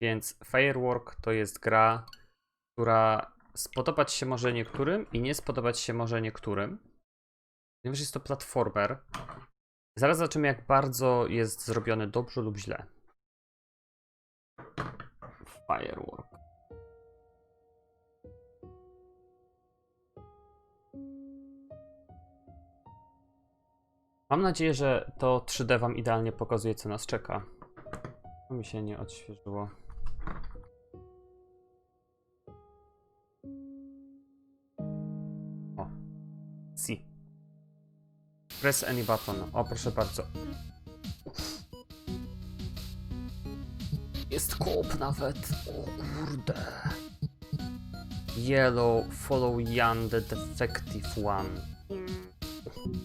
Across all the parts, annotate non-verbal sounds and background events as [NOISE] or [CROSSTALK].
Więc Firework to jest gra, która spodobać się może niektórym i nie spodobać się może niektórym. Ponieważ jest to platformer. Zaraz zobaczymy, jak bardzo jest zrobiony dobrze lub źle. Firework. Mam nadzieję, że to 3D Wam idealnie pokazuje, co nas czeka. To mi się nie odświeżyło. O. Si. Press any button. O, proszę bardzo. Jest koop nawet. O kurde. Yellow, follow Jan the defective one.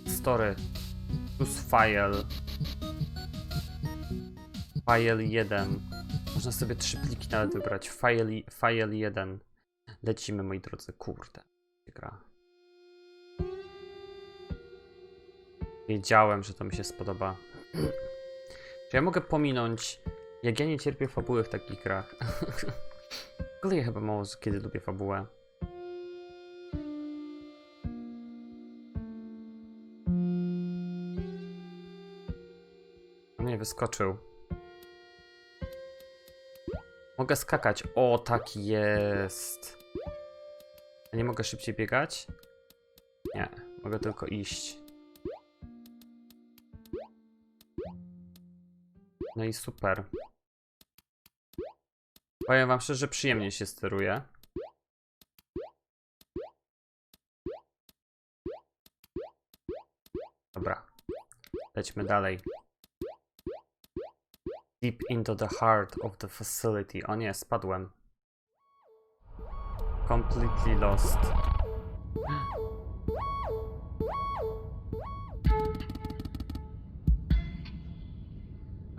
Story. Plus file. File 1. Można sobie trzy pliki nawet wybrać. File, file 1. Lecimy, moi drodzy. Kurde. Gra. Wiedziałem, że to mi się spodoba. [CLEARS THROAT] Czy ja mogę pominąć, jak ja nie cierpię fabuły w takich grach? [LAUGHS] w ogóle ja chyba mało kiedy lubię fabułę. Nie, wyskoczył. Mogę skakać. O, tak jest. A nie mogę szybciej biegać? Nie, mogę tylko iść. No i super. Powiem wam szczerze, przyjemnie się steruje. Dobra. Lećmy dalej. Deep into the heart of the facility. O nie, spadłem. Completely lost. [GASPS]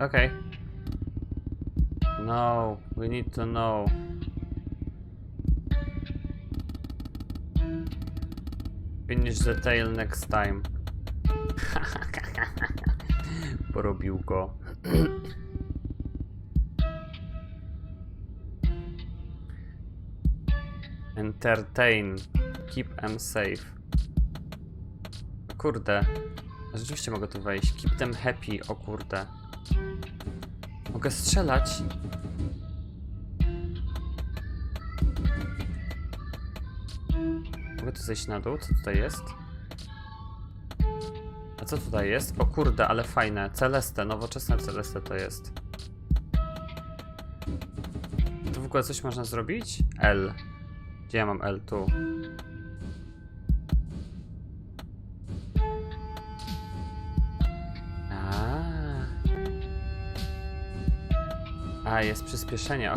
Okay. No, we need to know. Finish the tail next time. [LAUGHS] Porobił go. [CLEARS THROAT] Entertain. Keep them safe. Kurde. Rzeczywiście mogę tu wejść. Keep them happy. O kurde. Mogę strzelać. Mogę tu zejść na dół? Co tutaj jest? A co tutaj jest? O kurde, ale fajne. Celeste, nowoczesne Celeste to jest. Tu w ogóle coś można zrobić? L. Gdzie ja mam L? Tu. A. A, jest przyspieszenie.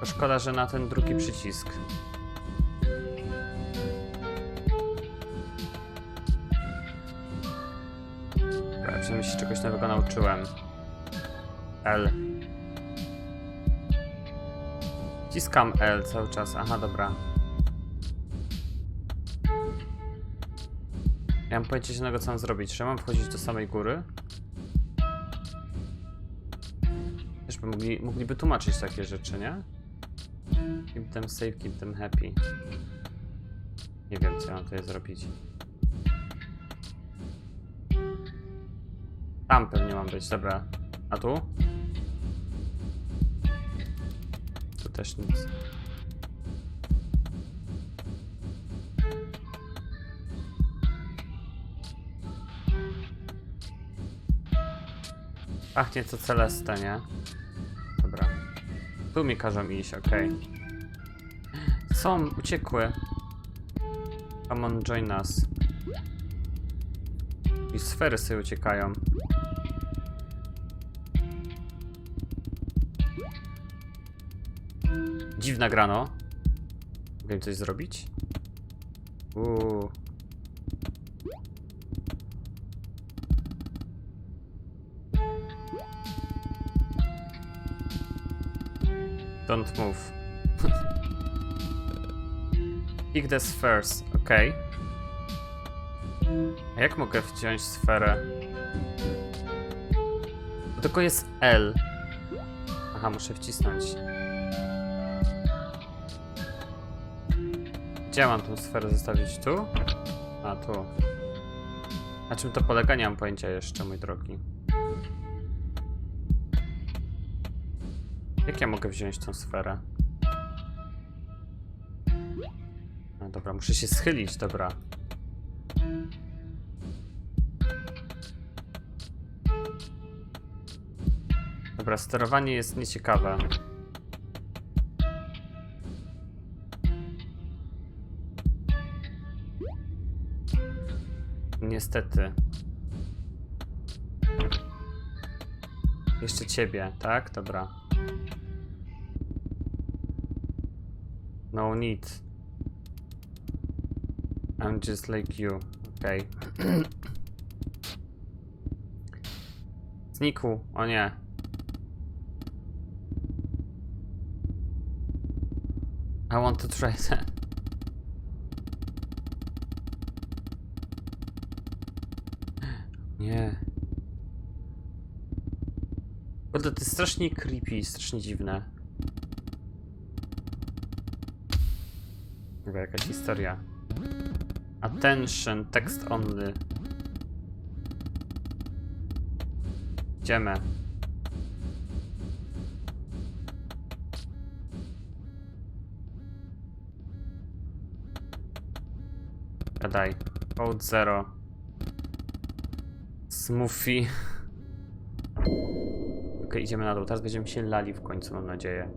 To szkoda, że na ten drugi przycisk. Przynajmniej się czegoś nowego nauczyłem. L. Wciskam L cały czas. Aha, dobra. Ja mam pojęcie zielonego, co mam zrobić. Czy mam wchodzić do samej góry? Też by mogli, mogliby tłumaczyć takie rzeczy, nie? Keep them safe, keep them happy. Nie wiem, co mam tutaj zrobić. Tam pewnie mam być, dobra. A tu? Też nic. Pachnie to Celeste, nie? Dobra. Tu mi każą iść, okej. Są, uciekły. Come on, join us. I sfery sobie uciekają. Dziwna grano. Mogę coś zrobić? Uuu. Don't move. The spheres, ok. A jak mogę wziąć sferę? To tylko jest L. Aha, muszę wcisnąć. Gdzie mam tą sferę zostawić? Tu? A, tu. Na czym to polega? Nie mam pojęcia jeszcze, mój drogi. Jak ja mogę wziąć tą sferę? No dobra, muszę się schylić, dobra. Dobra, sterowanie jest nieciekawe. Niestety. Jeszcze ciebie, tak? Dobra. No need. I'm just like you. Okej. [CLEARS THROAT] Znikł. O nie. I want to try [LAUGHS] that. Nie. Kurde, to jest strasznie creepy, strasznie dziwne. Chyba jakaś historia. Attention, text only. Idziemy. Gadaj. Code zero. Smoothie. Okej, idziemy na dół. Teraz będziemy się lali w końcu, mam nadzieję.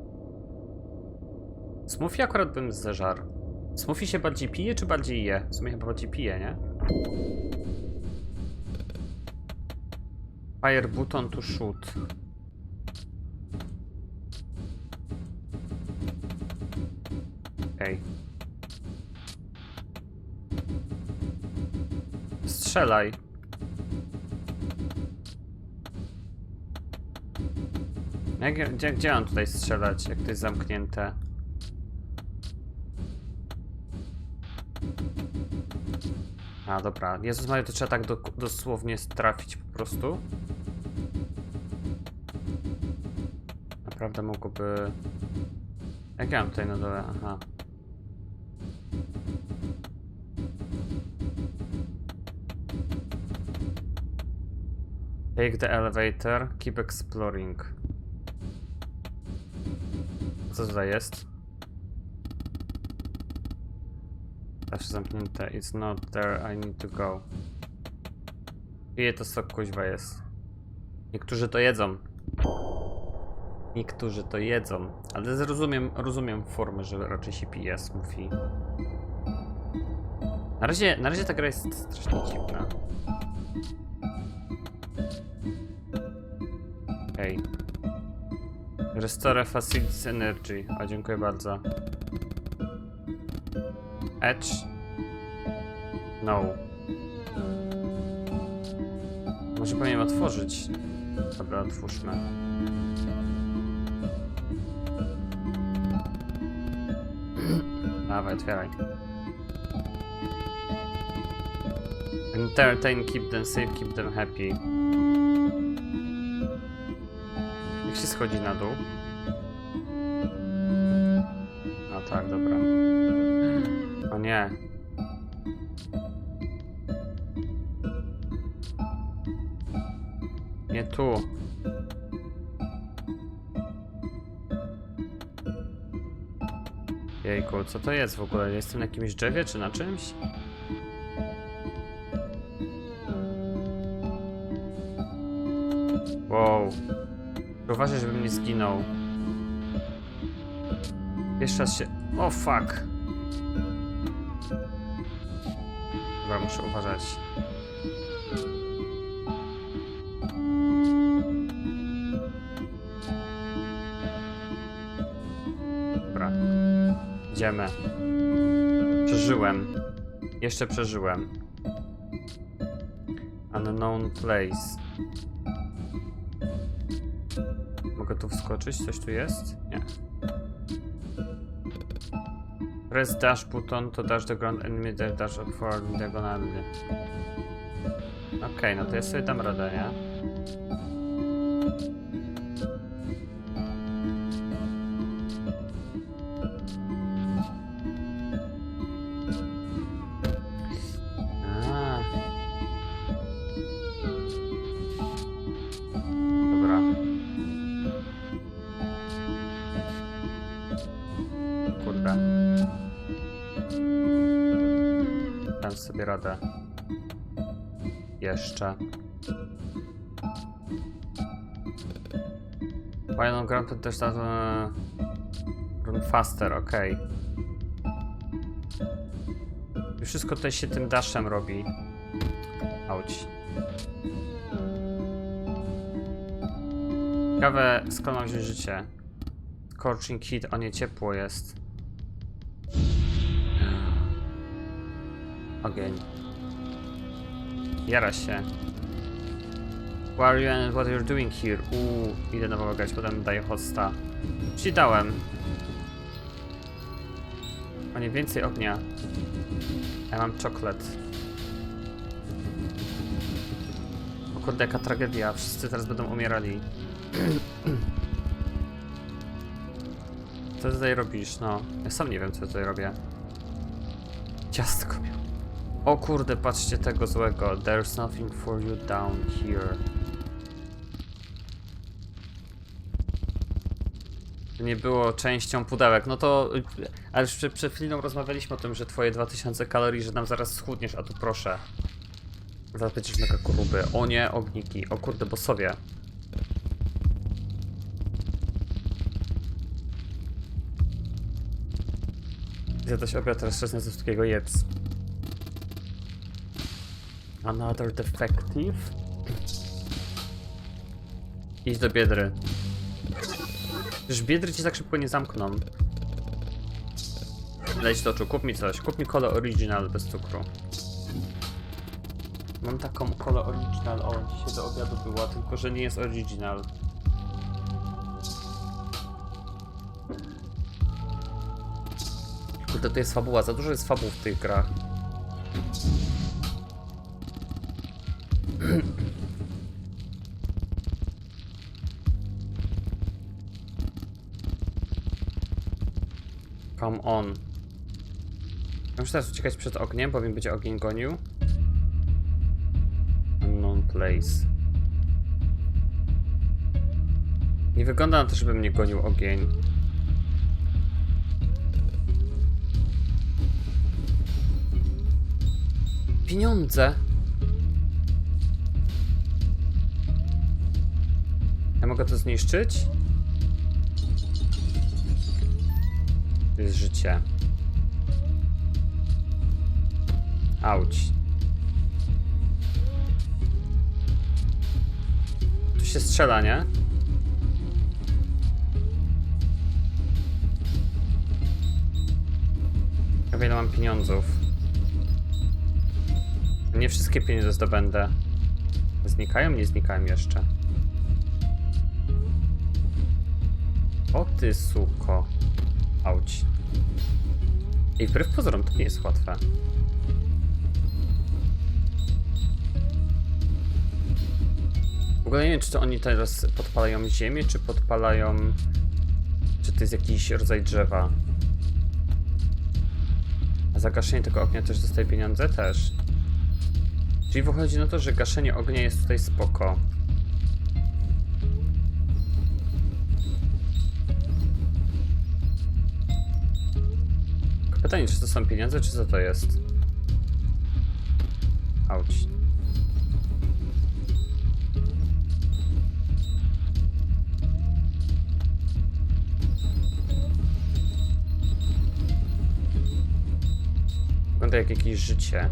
Smoothie akurat bym zeżarł. Smoothie się bardziej pije, czy bardziej je? W sumie chyba bardziej pije, nie? Fire button to shoot. Okej. Strzelaj. Jak, gdzie, gdzie tutaj strzelać, jak to jest zamknięte? A, dobra. Jezus Maria, to trzeba tak do, dosłownie trafić po prostu. Naprawdę mogłoby... Jak ja mam tutaj na dole? Aha. Take the elevator, keep exploring. Co tutaj jest? Zawsze zamknięte. It's not there, I need to go. Ile to sok kuźwa jest? Niektórzy to jedzą. Niektórzy to jedzą. Ale zrozumiem, rozumiem formę, że raczej się pije smoothie. Na razie, na razie ta gra jest strasznie dziwna. Restore Facilities Energy. O, dziękuję bardzo. Edge? No. Może powinienem otworzyć. Dobra, otwórzmy. Dawaj, otwieraj. Entertain, keep them safe, keep them happy. Się schodzi na dół? No tak, dobra. O nie. Nie tu. Jejku, co to jest w ogóle? Jestem na jakimś drzewie czy na czymś? Wow. Uważaj, żebym nie zginął. Jeszcze raz się... O, fuck. Dobra, muszę uważać. Dobra. Idziemy. Przeżyłem. Jeszcze przeżyłem. Unknown place. Wskoczyć? Coś tu jest? Nie. Press dash button to dash the ground enemy the dash for diagonally. Okej, no to ja sobie dam radę, nie? Jeszcze. On ground też na Run faster, okej. I wszystko tutaj się tym daszem robi. Auć. Ciekawe, skąd mam wziąć życie? Scorching hit, o nie ciepło jest. Ogień. Jara się. Who are you and what you're doing here? Uuu, idę na pomagać, potem daję hosta. Ci dałem. O nie, więcej ognia. Ja mam czoklet. O kurde, jaka tragedia. Wszyscy teraz będą umierali. Co ty tutaj robisz? No, ja sam nie wiem, co tutaj robię. Ciastko miał. O kurde, patrzcie tego złego. There's nothing for you down here. Nie było częścią pudełek. No to. Ale już przed, przed chwilą rozmawialiśmy o tym, że twoje 2000 kalorii, że nam zaraz schudniesz, a tu proszę. Zaraz mega gruby. O nie, ogniki. O kurde, bossowie. Zjadłeś obiad, teraz czas na coś takiego jedz. Another defective. Idź do biedry. Przecież biedry ci tak szybko nie zamkną. Leć do oczu, kup mi coś. Kup mi kolę original bez cukru. Mam taką kolę original, o, dzisiaj do obiadu była, tylko że nie jest original. Kurde, to jest fabuła, za dużo jest fabuł w tych grach. Come on. Muszę teraz uciekać przed ogniem, mi będzie ogień gonił. Unknown place. Nie wygląda na to, żeby mnie gonił ogień. Pieniądze! Ja mogę to zniszczyć? Jest życie. Auć. Tu się strzela, nie? Ja wiele mam pieniądzów. Nie wszystkie pieniądze zdobędę. Znikają? Nie znikają jeszcze. O ty suko. Auć. I wbrew pozorom to nie jest łatwe. W ogóle nie wiem, czy to oni teraz podpalają ziemię, czy podpalają... Czy to jest jakiś rodzaj drzewa. A za gaszenie tego ognia też dostaje pieniądze? Też. Czyli wychodzi na to, że gaszenie ognia jest tutaj spoko. Pytanie, czy to są pieniądze, czy co to jest? Auć. Wygląda jak jakieś życie.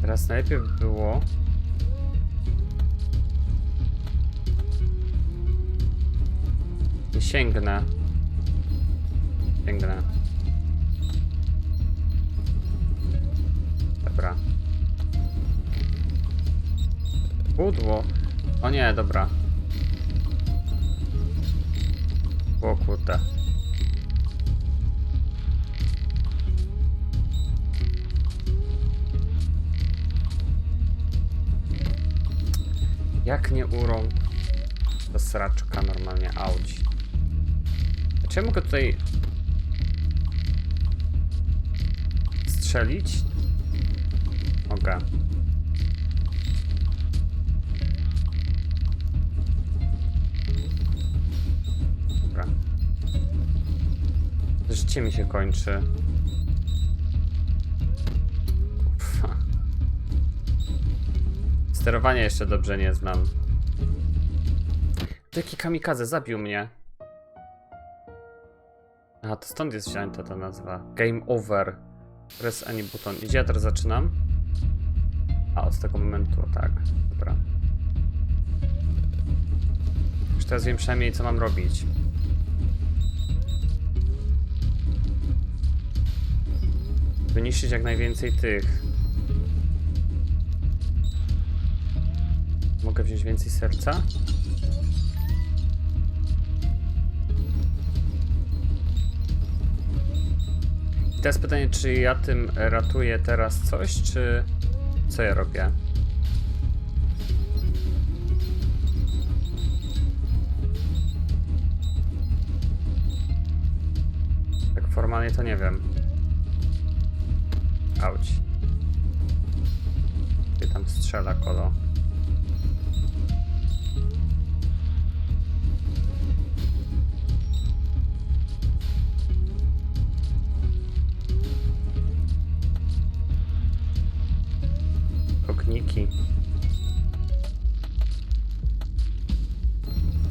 Teraz najlepiej by było... Nie sięgnę. Sięgnę. Dobra. Pudło. O nie, dobra. O kurde. Jak nie urą? To sraczka normalnie, auć. Czy ja tutaj strzelić? Mogę. Dobra. Życie mi się kończy. Ufa. Sterowanie jeszcze dobrze nie znam. Jaki kamikaze zabił mnie. A to stąd jest wzięta ta nazwa. Game over. Press any button. Gdzie ja teraz zaczynam? A, od tego momentu, tak. Dobra. Już teraz wiem przynajmniej, co mam robić. Wyniszczyć jak najwięcej tych. Mogę wziąć więcej serca? Teraz pytanie, czy ja tym ratuję teraz coś, czy co ja robię? Tak formalnie to nie wiem. Auć. Gdzie tam strzela kolo?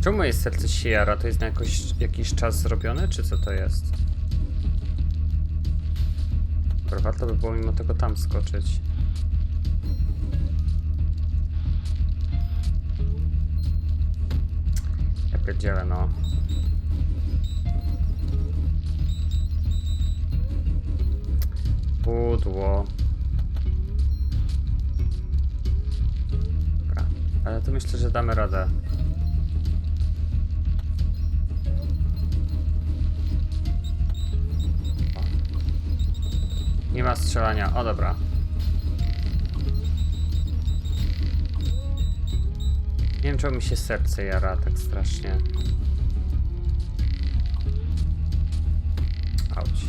Czemu moje serce się jara? To jest na jakoś, jakiś czas zrobione, czy co to jest? Dobra, warto by było mimo tego tam skoczyć. Ja pierdzielę, no. Pudło. Dobra, ale to myślę, że damy radę. Nie ma strzelania. O, dobra. Nie wiem, czemu mi się serce jara tak strasznie. Auć.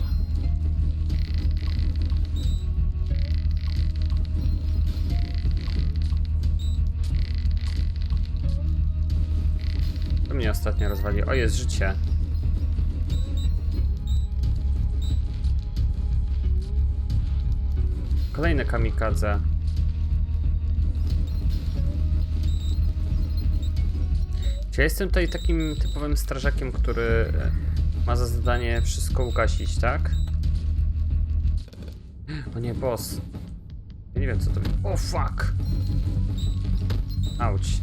To mnie ostatnio rozwali. O, jest życie. Kolejne kamikadze. Czy ja jestem tutaj takim typowym strażakiem, który e, ma za zadanie wszystko ugasić, tak? O nie, boss. Ja nie wiem co to... O fuck! Auć.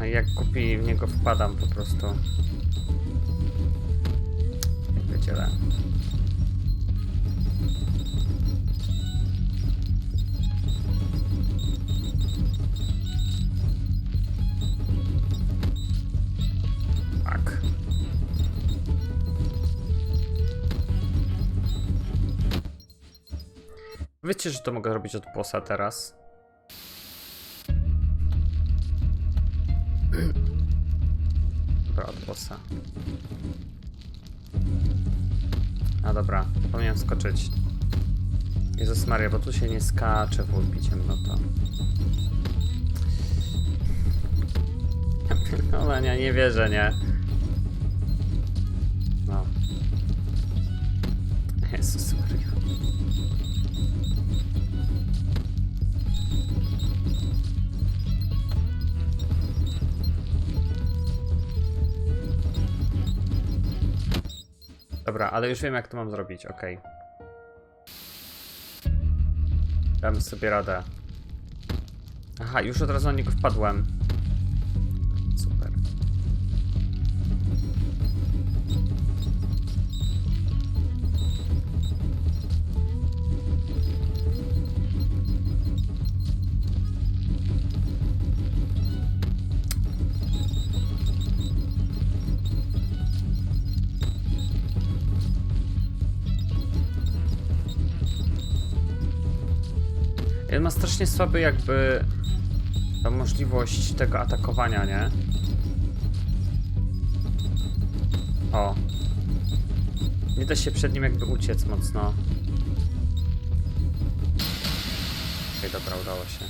A jak kupi w niego wpadam po prostu. Wycielę. Tak. Wiecie, że to mogę robić od bossa teraz? Dobra, od bossa. A dobra, zapomniałem skoczyć. Jezus Maria, bo tu się nie skacze w ulpi ciemnota. [LAUGHS] No nie, nie wierzę, nie. No. Jezus Maria. Dobra, ale już wiem jak to mam zrobić, okej. Dam sobie radę. Aha, już od razu na niego wpadłem. I On ma strasznie słaby jakby ta możliwość tego atakowania, nie? O. Nie da się przed nim jakby uciec mocno. Okej, dobra, udało się.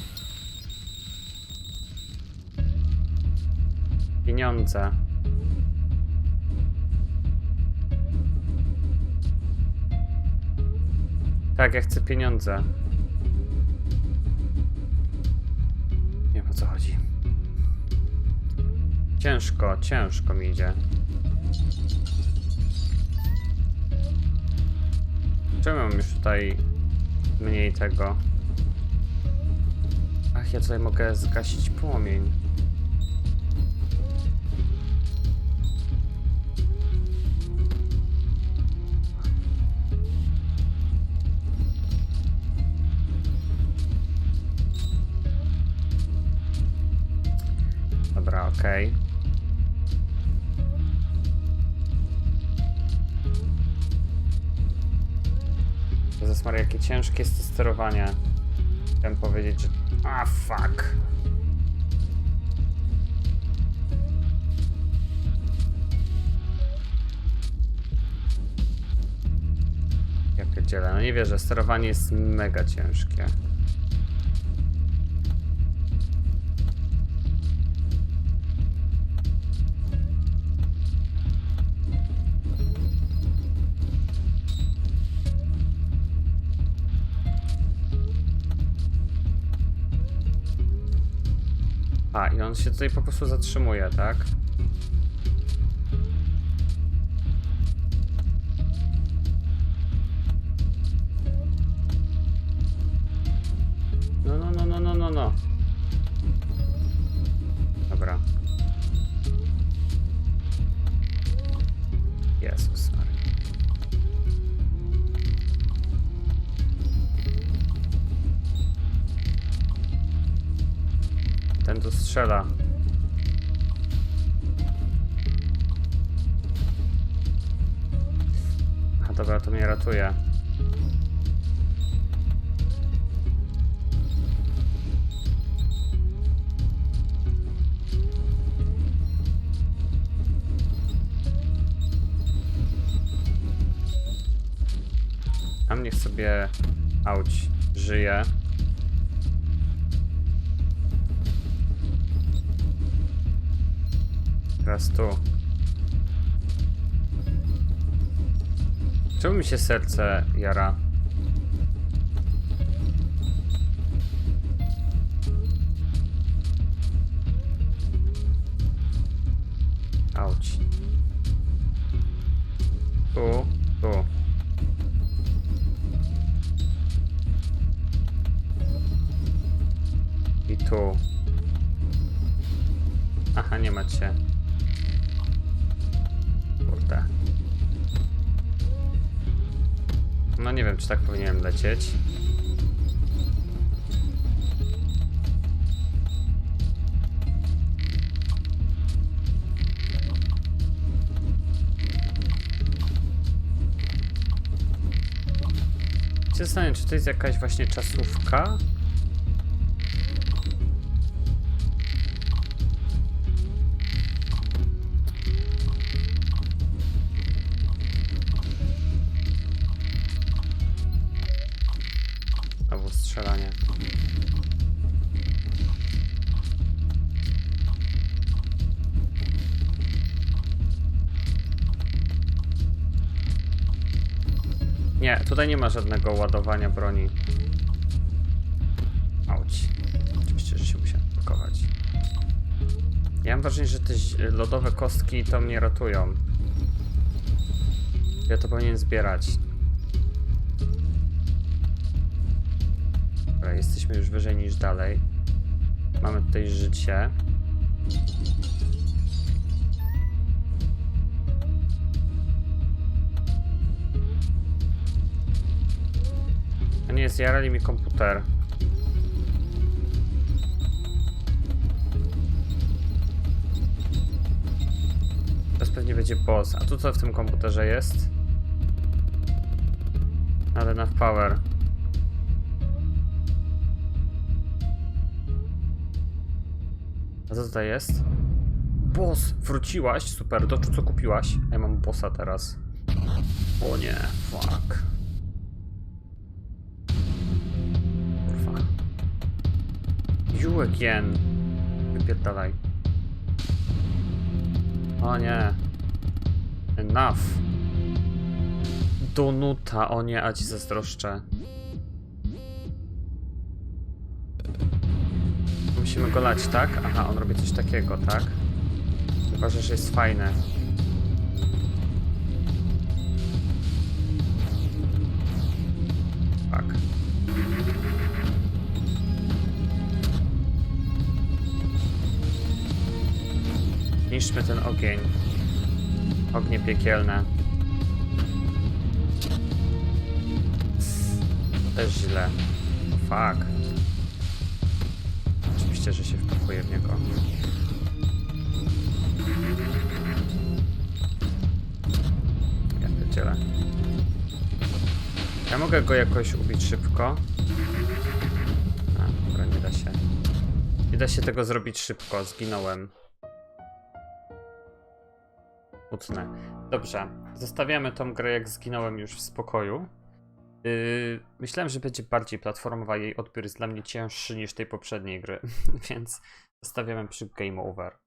Pieniądze. Tak, ja chcę pieniądze. Ciężko, ciężko mi idzie. Czemu mam już tutaj mniej tego? Ach, ja tutaj mogę zgasić płomień. Okej. Maria, jakie ciężkie jest to sterowanie. Chciałem powiedzieć, że... A, fuck. Ja pierdzielę, no nie wierzę, sterowanie jest mega ciężkie. A, i on się tutaj po prostu zatrzymuje, tak? Ratuje. A niech sobie auć żyje. Teraz tu. Czemu mi się serce jara? Auć. Tu, tu. I tu. Aha, nie macie. Kurde. No nie wiem, czy tak powinienem lecieć. Się czy to jest jakaś właśnie czasówka? Nie, tutaj nie ma żadnego ładowania broni. Auć. Oczywiście, że się musiałem pakować. Ja mam wrażenie, że te lodowe kostki to mnie ratują. Ja to powinien zbierać. Dobra, jesteśmy już wyżej niż dalej. Mamy tutaj życie. Nie, zjarali mi komputer. Teraz pewnie będzie boss. A tu co w tym komputerze jest? Not enough power. A co tutaj jest? Boss! Wróciłaś? Super, do co kupiłaś? Ja mam bossa teraz. O nie, fuck. You again. Wypierdalaj. O nie. Enough. Donuta, o nie, a ci zazdroszczę. Musimy go lać, tak? Aha, on robi coś takiego, tak? Uważa, że jest fajne. Niszczmy ten ogień. Ognie piekielne. Też źle. Fuck. Oczywiście, że się wpakuje w niego. Ja pierdzielę. Ja mogę go jakoś ubić szybko. A, dobra, nie da się. Nie da się tego zrobić szybko, zginąłem. Dobrze, zostawiamy tą grę jak zginąłem już w spokoju. Yy, myślałem, że będzie bardziej platformowa, jej odbiór jest dla mnie cięższy niż tej poprzedniej gry, [LAUGHS] więc zostawiamy przy game over.